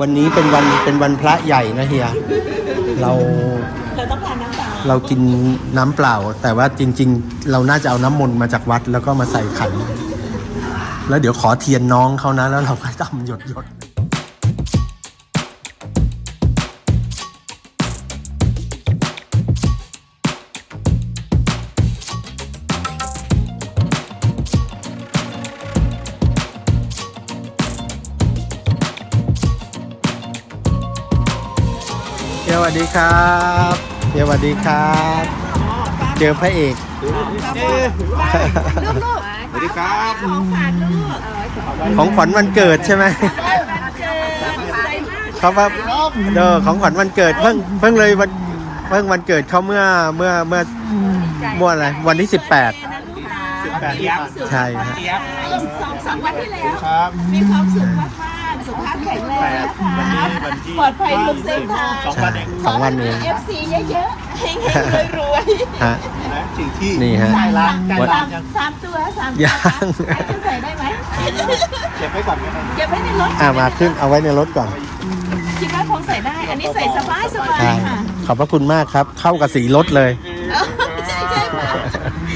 วันนี้เป็นวันเป็นวันพระใหญ่นะเฮีย เราเราต้องทานน้ำเปล่าเรากินน้ำเปล่า แต่ว่าจริง ๆ เราน่าจะเอาน้ำมนต์มาจากวัดแล้วก็มาใส่ขัน แล้วเดี๋ยวขอเทียนน้องเขานะ แล้วเราก็ทำหยดหยด ดี๋ยวสวัสดีครับเดี๋ยวสวัสดีครับ เจอพระเอกสวัสดีครับของขวัญวันเกิดใช่ไหมเขาว่าเออของขวัญวันเกิดเพิ่งเพิ่งเลยวันเพิ่งวันเกิดเขาเมื่อเมื่อเมื่อเมื่ออะไรวันที่ 18สิบแปดยับใช่ฮะยับสองสามวันที่แล้ว ครับ มีความสุขมากๆ สุขภาพแข็งแรงนะคะปลอดภัยทุกเส้นทาง สองวันเองสองวันเอง เอฟซีเยอะๆเฮงๆรวยฮะ นะสิ่งที่นี่ฮะๆใกล้ร้านใกล้สาร้านมยังสามตัวสามตัวยังจะใส่ได้ไหมเก็บไว้ก่อนไหมครับเก็บไว้ในรถอ่ามาขึ้นเอาไว้ในรถก่อนคิดว่าคงใส่ได้ อันนี้ใส่สบายสบายใช่ค่ะขอบพระคุณมากครับ เข้ากับสีรถเลย เออใช่ใช่ค่ะ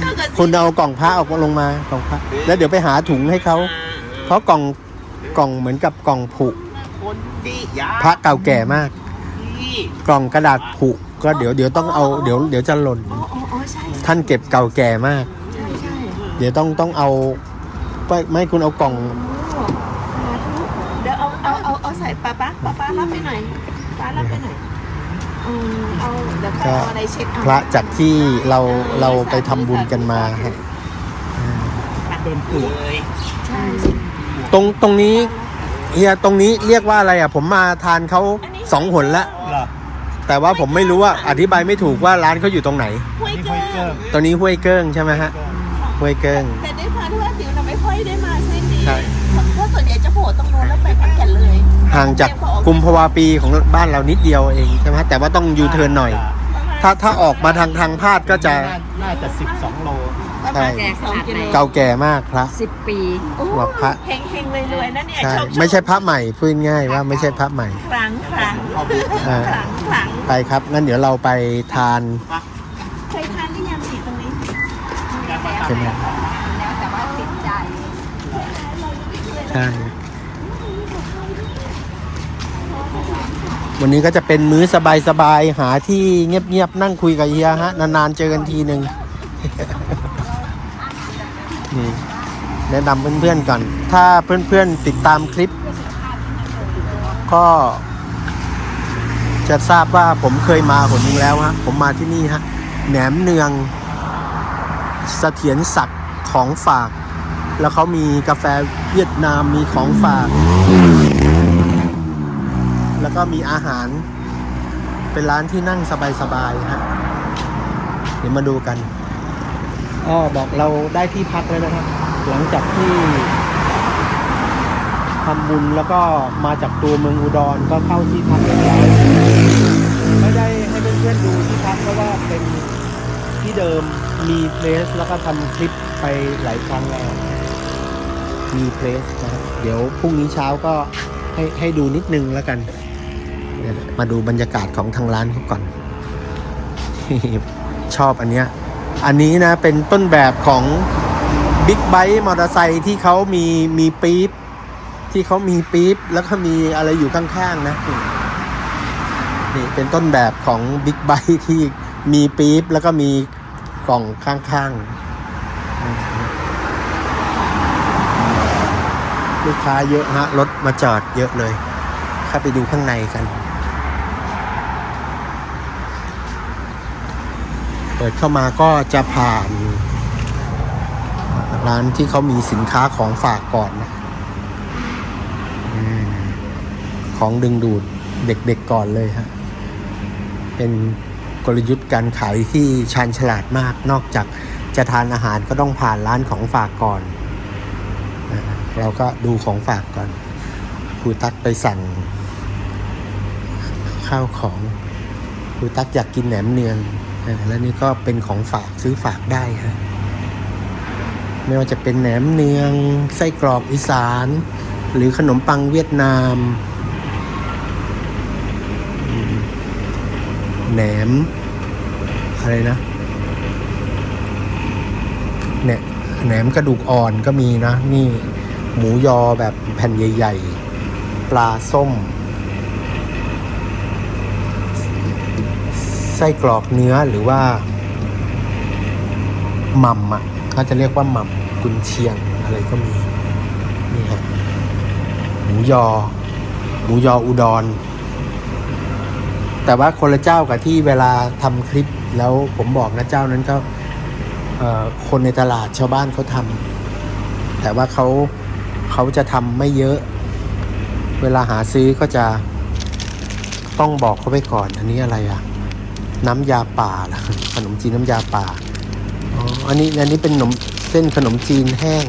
เท่ากับคุณเอากล่องพระออกมาลงมากล่องพระแล้วเดี๋ยวไปหาถุงให้เขาเพราะกล่อง กล่องเหมือนกับกล่องผุคนที่ยาพระเก่าแก่มาก ที่กล่องกระดาษผุก็เดี๋ยวเดี๋ยวต้องเอาเดี๋ยวเดี๋ยวจะหล่น อ๋ออ๋ออ๋อใช่ท่านเก็บเก่าแก่มาก ใช่ใช่เดี๋ยวต้องต้องเอาไม่ไม่คุณเอากล่องเดี๋ยวเอาเอาเอาเอาใส่ป้าป้าป้าป้ารับไปหน่อยป้ารับไปหน่อยอืมเอาเดี๋ยวป้าก็ เอาอะไรเช็ดเอาพระจากที่เราเราไปทำบุญกันมาฮะปัดโดนผูกเลยใช่ ตรงตรงนี้เฮียตรงนี้เรียกว่าอะไรอะ ผมมาทานเขาสองหนแล้ว เหรอแต่ว่าผมไม่รู้ว่าอธิบายไม่ถูกว่าร้านเขาอยู่ตรงไหน ห้วยนี่เกิไฟเกอร์นตอนนี้ห้วยเกิ้งใช่ไหมฮะ ห้วยเกิ้ง แต่ด้วยความที่ว่าติ๋วเราไม่ค่อยได้มาเส้นนี้ใช่ เพราะส่วนใหญ่จะโผล่ตรงโน้นแล้วไปขอนแก่นเลยห่างจากกุมภาวาปีของบ้านเรานิดเดียวเองใช่ไหมแต่ว่าต้องยูเทิร์นหน่อย ถ้าถ้าออกมาทางทางพาดก็จะ น่าน่าจะสิบสองโล ประมาณสองกิโลเก่าแก่มากพระ สิบปี โอ้ว่าพระ เฮงเฮงๆรวยๆนะเนี่ยใช่โชคๆไม่ใช่พระใหม่พูดง่ายว่าไม่ใช่พระใหม่ ครั้งครั้งอ่าครั้งครั้งไปครับงั้นเดี๋ยวเราไปทานเคยทานหรือยังสีตรงนี้ ใช่ไหมแล้วแต่ว่าติดใจ ใช่วันนี้ก็จะเป็นมื้อสบายๆหาที่เงียบๆนั่งคุยกับเฮียฮะ นานๆเจอกันทีหนึ่ง นี่แนะนำเพื่อนๆก่อน ถ้าเพื่อนๆติดตามคลิป ก็จะทราบว่าผมเคยมาหนนึงแล้วฮะ ผมมาที่นี่ฮะ แหนมเนืองเสถียรศักดิ์ของฝาก แล้วเขามีกาแฟเวียดนามมีของฝาก แล้วก็มีอาหาร เป็นร้านที่นั่งสบายๆฮะ เดี๋ยวมาดูกัน อ้อบอกเราได้ที่พักแล้วนะครับ หลังจากที่ทำบุญแล้วก็มาจากตัวเมืองอุดรก็เข้าที่พักเรียบร้อยไม่ได้ให้เพื่อนๆดูที่พักเพราะว่าเป็นที่เดิมมีเพลสแล้วก็ทำคลิปไปหลายครั้งแล้ว มีเพลสนะครับเดี๋ยวพรุ่งนี้เช้าก็ให้ให้ดูนิดนึงแล้วกัน มาดูบรรยากาศของทางร้านเขาก่อน ชอบอันเนี้ย อันนี้นะเป็นต้นแบบของบิ๊กไบค์มอเตอร์ไซค์ที่เขามีมีปี๊บที่เขามีปี๊บแล้วก็มีอะไรอยู่ข้างๆนะนี่เป็นต้นแบบของบิ๊กไบค์ที่มีปี๊บแล้วก็มีกล่องข้างๆ ลูกค้าเยอะฮะรถมาจอดเยอะเลย เข้าไปดูข้างในกัน เปิดเข้ามาก็จะผ่าน ร้านที่เขามีสินค้าของฝากก่อนนะอของดึงดูดเด็กๆก่อนเลยฮะ เป็นกลยุทธ์การขายที่ชาญฉลาดมาก นอกจากจะทานอาหารก็ต้องผ่านร้านของฝากก่อน เราก็ดูของฝากก่อนครูตักไปสั่ง ข้าวของครูตักอยากกินแหนมเนืองอ่า และนี่ก็เป็นของฝากซื้อฝากได้ฮะไม่ว่าจะเป็นแหนมเนือง ไส้กรอกอีสาน หรือขนมปังเวียดนาม แหนม อะไรนะเนี่ยแหนมกระดูกอ่อนก็มีนะ นี่หมูยอแบบแผ่นใหญ่ ๆ ปลาส้ม ไส้กรอกเนื้อหรือว่าหม่ำอะเขาจะเรียกว่าหม่ำกุนเชียงอะไรก็มีนี่ฮะหมูยอ หมูยออุดร แต่ว่าคนละเจ้ากับที่เวลาทำคลิปแล้วผมบอกนะเจ้านั้นก็คนในตลาดชาวบ้านเขาทำแต่ว่าเขาเขาจะทำไม่เยอะ เวลาหาซื้อก็จะต้องบอกเขาไปก่อนอันนี้อะไรอะ น้ำยาป่าล่ะขนมจีนน้ำยาป่าอ๋ออันนี้อันนี้เป็นขนมเส้นขนมจีนแห้ง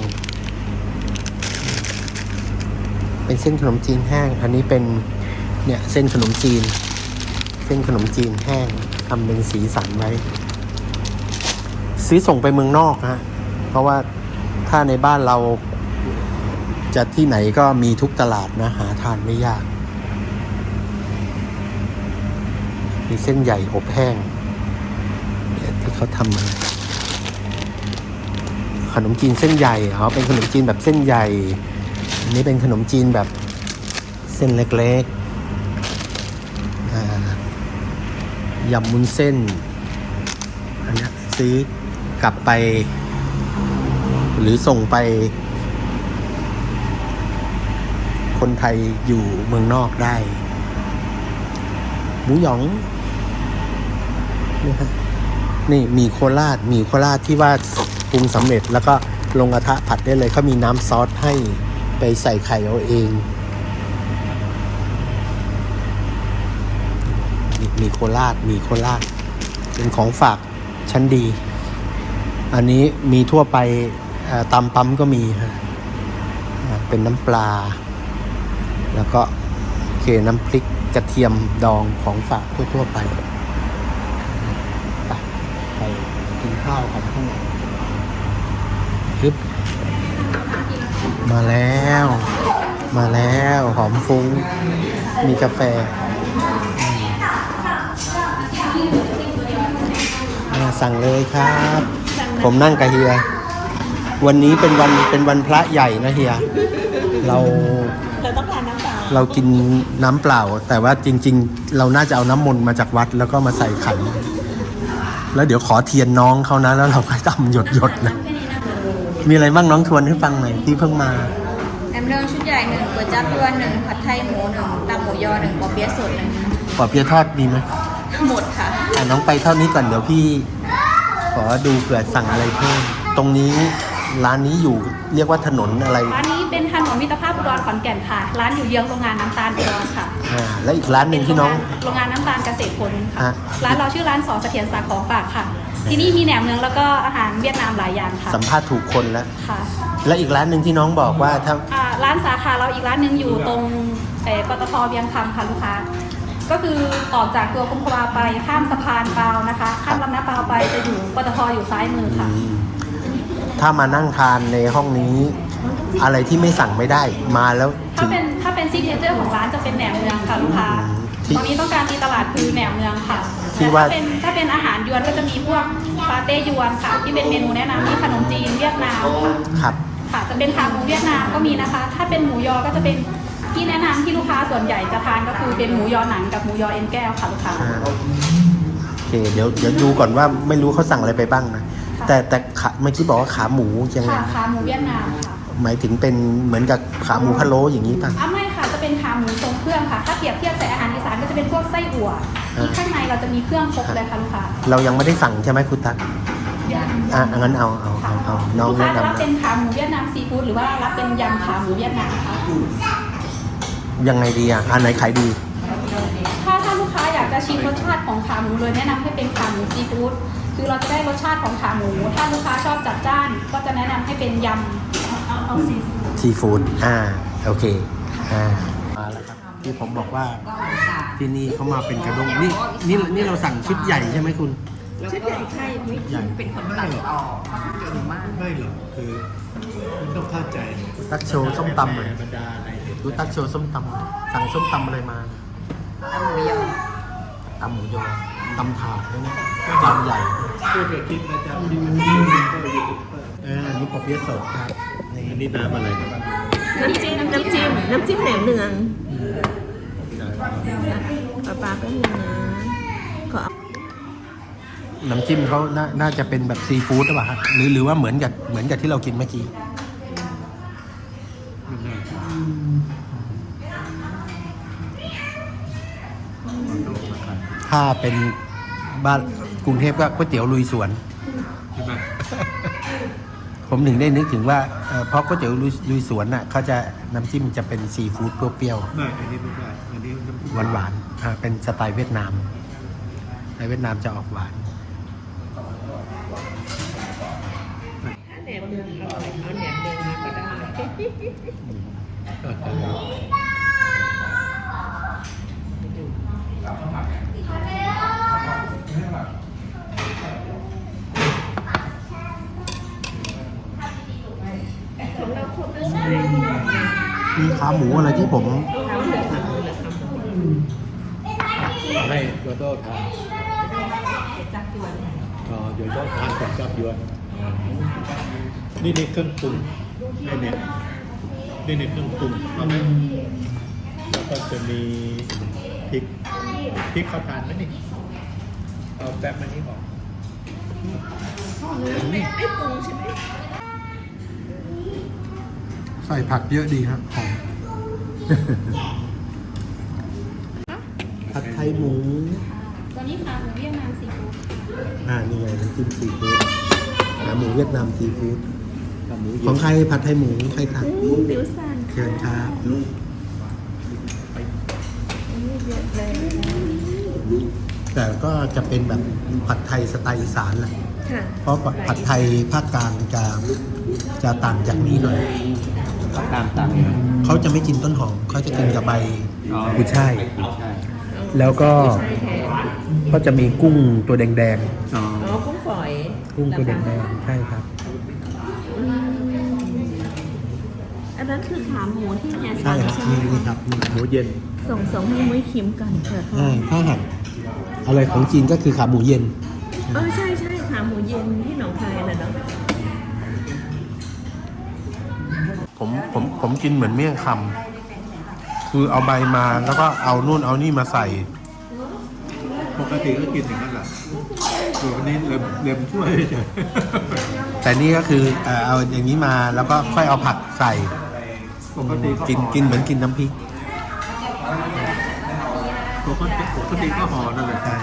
เป็นเส้นขนมจีนแห้ง อันนี้เป็นเนี่ยเส้นขนมจีน เส้นขนมจีนแห้งทำเป็นสีสันไว้ ซื้อส่งไปเมืองนอกฮะเพราะว่าถ้าในบ้านเราจะที่ไหนก็มีทุกตลาดนะหาทานไม่ยาก มีเส้นใหญ่อบแห้งที่เขาทำมาขนมจีนเส้นใหญ่อ๋อเป็นขนมจีนแบบเส้นใหญ่ อันนี้เป็นขนมจีนแบบเส้นเล็กๆยำมุนเส้น อันนี้ซื้อกลับไป หรือส่งไป คนไทยอยู่เมืองนอกได้หมูหยอง นี่ฮะนี่มีโคราชหมีโคราชที่ว่าปรุงสำเร็จ แล้วก็ลงกระทะผัดได้เลยเขามีน้ำซอสให้ไปใส่ไข่เอาเองนี่มีโคราชมีโคราชเป็นของฝากชั้นดี อันนี้มีทั่วไปตามปั๊มก็มีฮะอ่าเป็นน้ำปลา แล้วก็เคน้ำพริกกระเทียมดองของฝากทั่วๆไปไปกิน ข้าวกันข้างในปึ๊บมาแล้ว มาแล้วหอมฟุ้ง มีกาแฟอืมอ่าสั่งเลยครับ ผมนั่งกับเฮีย วันนี้เป็นวันเป็นวันพระใหญ่นะเฮีย เราเราต้องการน้ำเปล่าเรากินน้ำเปล่า แต่ว่าจริง ๆ เราน่าจะเอาน้ำมนต์มาจากวัดแล้วก็มาใส่ขัน แล้วเดี๋ยวขอเทียนน้องเขานะ แล้วเราก็ทำหยดหยดๆนะ มีอะไรบ้างน้องทวนให้ฟังหน่อยที่เพิ่งมาแหนมเนืองชุดใหญ่หนึ่งก๋วยจั๊บยวนหนึ่งผัดไทยหมูหนึ่งตำหมูยอหนึ่งปอเปี๊ยะสดหนึ่งปอเปี๊ยะทอดมีไหมหมดค่ะ อะน้องไปเท่านี้ก่อนเดี๋ยวพี่ขอดูเผื่อสั่งอะไรเพิ่ม ตรงนี้ร้านนี้อยู่เรียกว่าถนนอะไรร้านนี้ เป็นถนนมิตรภาพอุดรขอนแก่นค่ะ ร้านอยู่เยื้องโรงงานน้ำตาลอุดรค่ะอ่าและอีกร้านหนึ่งที่น้อง โรงงานน้ำตาลเกษตรผลอะค่ะร้านเราชื่อร้านสอเสถียรสาของฝากค่ะ ที่นี่มีแหนมเนืองแล้วก็อาหารเวียดนามหลายอย่างค่ะสัมภาษณ์ถูกคนแล้ว ค่ะและอีกร้านหนึ่งที่น้องบอกว่าถ้าอ่าร้านสาขาเราอีกร้านหนึ่งอยู่ตรงเอ่อปตทเวียงคำค่ะลูกค้า ก็คือออกจากตัวคุมภาวาไปข้ามสะพานเปานะคะ ข้ามลำน้ำเปาไปจะอยู่ปตทอยู่ซ้ายมือค่ะ อืมถ้ามานั่งทานในห้องนี้ อะไรที่ไม่สั่งไม่ได้มาแล้วถึถ้าง เป็นถ้าเป็นซิกเนเจอร์ของร้านจะเป็นแหนมเนืองค่ะลูกค้า ที่ตอนนี้ต้องการตีตลาดคือแหนมเนืองค่ะที่แต่ว่าถ้าเป็นถ้าเป็นอาหารยวนก็จะมีพวกปาเต้ยวนค่ะ ที่เป็นเมนูแนะนำที่ขนมจีนเวียดนามค่ะ ครับ ค่ะจะเป็นขาหมูเวียดนามก็มีนะคะ ถ้าเป็นหมูยอก็จะเป็นที่แนะนำที่ลูกค้าส่วนใหญ่จะทานก็คือเป็นหมูยอหนังกับหมูยอเอ็นแก้วค่ะลูกค้า อ่าโอเคเดี๋ยวเดี๋ยวดูก่อนว่าไม่รู้เขาสั่งอะไรไปบ้างนะ ค่ะ แต่แต่ขาเมื่อกี้บอกว่าขาหมูยังไงค่ะขาหมูเวียดนามค่ะ หมายถึงเป็นเหมือนกับขาหมูพะโล้อย่างนี้ป่ะ อะไม่ค่ะจะเป็นขาหมูทรงเครื่องค่ะ ถ้าเปรียบเทียบใส่อาหารอีสานก็จะเป็นพวกไส้อั่วที่ข้างในเราจะมีเครื่องครบเลยค่ะลูกค้าเรายังไม่ได้สั่งใช่ไหมคุณตั๊กอะงั้นเอาเอาเอาเอาน้องลูกค้าแนะจะรับนำเป็นขาหมูเวียดนามซีฟู้ดหรือว่ารับเป็นยำขาหมูเวียดนามค่ะยังไงดีอะอันไหนขายดี ถ้าถ้าลูกค้าอยากจะชิมรสชาติของขาหมูเลยแนะนำให้เป็นขาหมูซีฟู้ดคือเราจะได้รสชาติของขาหมู ถ้าลูกค้าชอบจัดจ้านก็จะแนะนำให้เป็นยำ เอาเอาซีฟู้ดซีฟู้ดอ่า โอเค อ่า มาแล้วครับ ที่ผมบอกว่า ที่นี่เขามาเป็นกระด้งนี่นี่ นี่เราสั่งชุดใหญ่ใช่ไหมคุณ ชุดใหญ่ใช่ไม่ใหญ่เป็นคนตัดต่อเก่งมากไม่หรอกคือคุณต้องเข้าใจตักโชว์ส้มตำหน่อยบรรดาอะไรเนี่ยดูตักโชว์ส้มตำสั่งส้มตำอะไรมาตำหมูยอตำหมูยอ ตำถาดด้วยนะจานใหญ่พูดกับคลิปนะจ๊ะที่มันมียูทูบเบอร์ยูทูบเบอร์อ่าอันนี้ปอเปี๊ยะสดครับนี่อันนี้น้ำอะไรครับน้ำจิ้มน้ำจิ้มน้ำจิ้มแหนมเนืองป้าป้าแป๊บนึงนะขอเอาน้ำจิ้มเขาน่าน่าจะเป็นแบบซีฟู้ดหรือเปล่าครับหรือหรือว่าเหมือนกับเหมือนกับที่เรากินเมื่อกี้ ถ้าเป็นบ้านกรุงเทพก็ก๋วยเตี๋ยวลุยสวน ใช่ไหมผมถึงได้นึกถึงว่าเอ่อเพราะก๋วยเตี๋ยวลุยลุยสวนน่ะเขาจะน้ำจิ้มจะเป็นซีฟู้ดเปรี้ยวไม่อันนี้ไม่ใช่อันนี้น้ำพริกๆหวานๆอ่าเป็นสไตล์เวียดนามในเวียดนามจะออกหวาน ถ้าแหนมเนืองอร่อยเอาแหนมเนืองมาก็ได้ ของเราคนละไซส์ มีขาหมูอะไรที่ผมเขาเหลือขาหมูเหลือขาหมูให้โยโต้ทานจักรยวนอ๋อโยโต้ทานกับจับยวนนี่นี่เครื่องปรุงนี่เนี่ยนี่นี่เครื่องปรุงเอาไหมแล้วก็จะมีพริกพริกเขาทานไหมนี่เอาแป๊บมานี่ออกไม่ไม่ปรุงใช่ไหมใส่ผักเยอะดีครับหอม ผัดไทยหมูตัวนี้ขาหมูเวียดนามซีฟู้ดอ่า นี่ไงน้ำจิ้มซีฟู้ดขาหมูเวียดนามซีฟู้ดกับหมูของใครผัดไทยหมูใครสั่งบิวซันเชิญครับเยอะเลยแต่ก็จะเป็นแบบผัดไทยสไตล์อีสานแหละค่ะเพราะผัดไทยภาคกลางจะจะต่างจากนี้หน่อย ตามต่างเขาจะไม่กินต้นหอมเขาจะกินกับใบอ๋อกุยช่ายใช่แล้วก็ใช่แทนก็จะมีกุ้งตัวแดงอ๋ออ๋อกุ้งฝอยๆกุ้งตัวแดงๆใช่ครับ อืมอันนั้นคือขาหมูที่เนี่ยใช่สั่งครับใช่ไหมนี่นี่ครับนี่หมูเย็น ส่งส่งให้มุ้ยคิมก่อนเถอะใช่ถ้าหากอะไรของจีนก็คือขาหมูเย็น เออใช่ใช่ขาหมูเย็นที่หนองคายน่ะเนาะ ผมผมผมกินเหมือนเมี่ยงคำคือเอาใบมาแล้วก็เอานู่นเอานี่มาใส่ ปกติก็กินอย่างนั้นแหละส่วนวันนี้เล็มเล็มช่วยเฉยแต่นี่ก็คือเอ่อเอาอย่างนี้มาแล้วก็ค่อยเอาผักใส่ปกติกินกินเหมือนกินน้ำพริกปกติปกติก็ห่อนั่นแหละใช่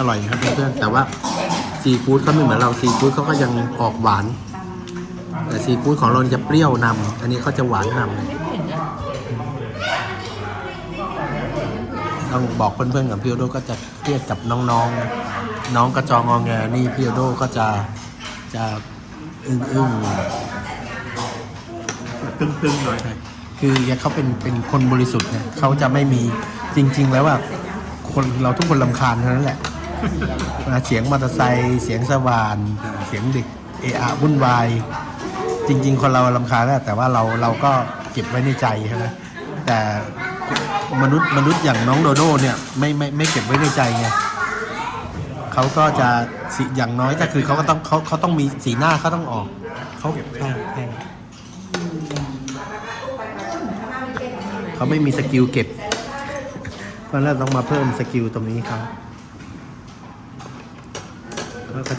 อร่อยครับเพื่อนๆแต่ว่าซีฟู้ดเขาไม่เหมือนเราซีฟู้ดเขาก็ยังออกหวานแต่ซีฟู้ดของเราจะเปรี้ยวนำอันนี้เขาจะหวานนำต้องบอกเพื่อนๆกับพี่โอโดก็จะเครียดกับน้องๆน้องกระจองงอแงนี่พี่โอโดก็จะจะอึ้งอึ้งๆตึงๆหน่อยคือเขาเป็นเป็นคนบริสุทธิ์เนี่ยเขาจะไม่มีจริง ๆ แล้วว่าคนเราทุกคนลำคาญเท่านั้นแหละ เวลาเสียงมอเตอร์ไซค์เสียงสว่าน เสียงเด็กเอะอะวุ่นวาย จริง ๆ คนเราลำคาญแหละแต่ว่าเราเราก็เก็บไว้ในใจใช่ไหมแต่มนุษย์มนุษย์อย่างน้องโดโดเนี่ยไม่ไม่ไม่เก็บไว้ในใจไงเขาก็จะสิอย่างน้อยก็คือเขาก็ต้องเขาเขาต้องมีสีหน้าเขาต้องออกเขาใช่ใช่เขาไม่มีสกิลเก็บเพราะฉะนั้นเราต้องมาเพิ่มสกิลตรงนี้ครับ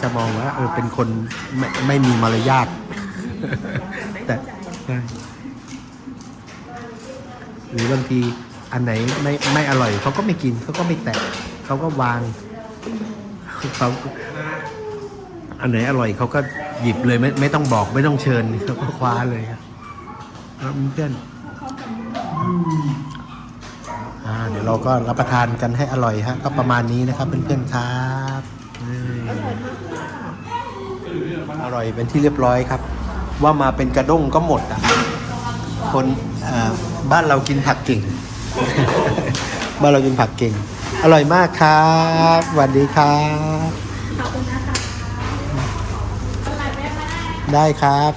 จะมองว่า เออเป็นคนไม่ไม่มีมารยาทแต่ใช่หรือบางทีอันไหนไม่ไม่อร่อยเขาก็ไม่กินเขาก็ไม่แตะเขาก็วางเขาอันไหนอร่อยเขาก็หยิบเลยไม่ไม่ต้องบอกไม่ต้องเชิญเขาก็คว้าเลยครับเพื่อนอ่าเดี๋ยวเราก็รับประทานกันให้อร่อยฮะก็ประมาณนี้นะครับเพื่อนๆครับอืม อร่อยเป็นที่เรียบร้อยครับ ว่ามาเป็นกระด้งก็หมดอะคนอ่าบ้านเรากินผักเก่ง บ้านเรากินผักเก่ง อร่อยมากครับสวัสดีครับขอบคุณนะคะอร่อยไหมคะได้ครับ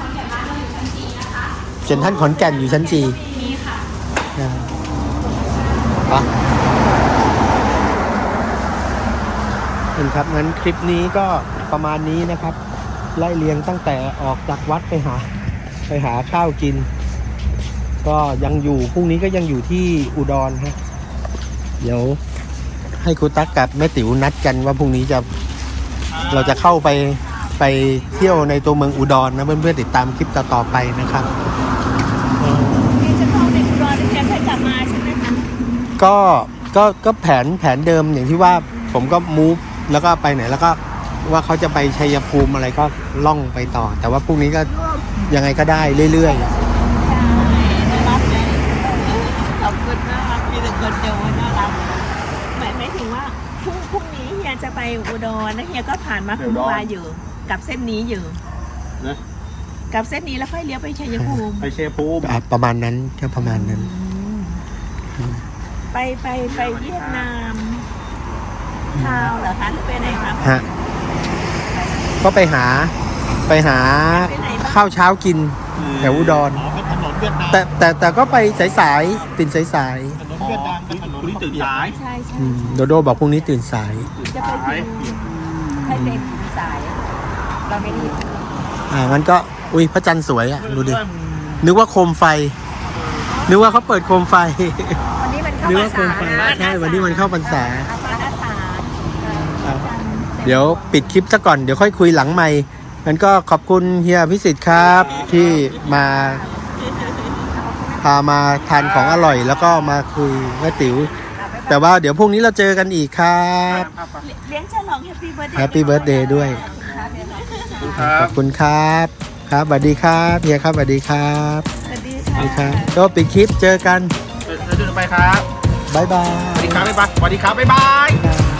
ของแถมร้านเราอยู่ชั้นจีซ็นทรัลขอนแก่นอยู่ชั้นจีมีค่ะอ่าปะเป็นครับงั้นคลิปนี้ก็ ประมาณนี้นะครับ ไล่เรียงตั้งแต่ออกจากวัดไปหา ไปหาข้าวกิน ก็ยังอยู่พรุ่งนี้ก็ยังอยู่ที่อุดรฮะเดี๋ยวให้ครูตั๊กกับแม่ติ๋วนัดกันว่าพรุ่งนี้จะเราจะเข้าไปไปเที่ยวในตัวเมืองอุดรนะเพื่อนๆติดตามคลิปต่อๆไปนะครับเฮียจะเข้าในอุดรแล้วเฮียค่อยกลับมาใช่ไหมคะก็ก็ก็แผนแผนเดิมอย่างที่ว่าผมก็มูฟแล้วก็ไปไหนแล้วก็ ว่าเขาจะไปชัยภูมิอะไรก็ล่องไปต่อ แต่ว่าพรุ่งนี้ก็ยังไงก็ได้เรื่อยใช่น่ารักเลยขอบคุณน่ารักมีแต่คนเดียวว่าน่ารักหมายหมายถึงว่าพรุ่งพรุ่งนี้เฮียจะไปอุดรแล้วเฮียก็ผ่านมาคุมวาอยู่กับเส้นนี้อยู่นะ กับเส้นนี้แล้วค่อยเลี้ยวไปชัยภูมิ ไปเชยร์ภูมิๆอะประมาณนั้นก็ประมาณนั้น ไปไปไปเวียดนามทาวเหรอคะหรือไปไหนครับฮะ ก็ไปหาไปหาข้าวเช้ากินแถวอุดรอ๋อเป็นถนนเวียดนามแต่แต่แต่ก็ไปสายๆตื่นสายถนนเวียดนามกับถนนตื่นสายใช่ใช่ๆ อืมโดโดบอกพรุ่งนี้ตื่นสาย จะไปถึงให้เป็นสายเราไม่รีบอ่างั้นก็ อุ้ยพระจันทร์สวยอะ ดูดิ นึกว่าโคมไฟ นึกว่าเขาเปิดโคมไฟ วันนี้มันเข้านึกพรว่ารโคษามไฟนะใช่วันนี้มันเข้าพรรษาเอาพรรษาครับ เดี๋ยวปิดคลิปซะก่อนเดี๋ยวค่อยคุยหลังไม่งั้นก็ขอบคุณเฮียพิสิทธิ์ครับที่มาพามาทานของอร่อย แล้วก็มาคุยแม่ติ๋ว แต่ว่าเดี๋ยวพรุ่งนี้เราเจอกันอีกครับเลี้ยงฉลองแฮปปี้เบิร์ดแฮปปี้เบิร์ดเดย์ด้วย ขอบคุณครับครับสวัสดีครับเฮียครับสวัสดีครับสวัสดีสวัสดีคค่ะรับก็ปิดคลิปเจอกันเดินไปครับบ๊ายบายสวัสดีครับบ๊ายบายสวัสดีครับบ๊ายบายครับ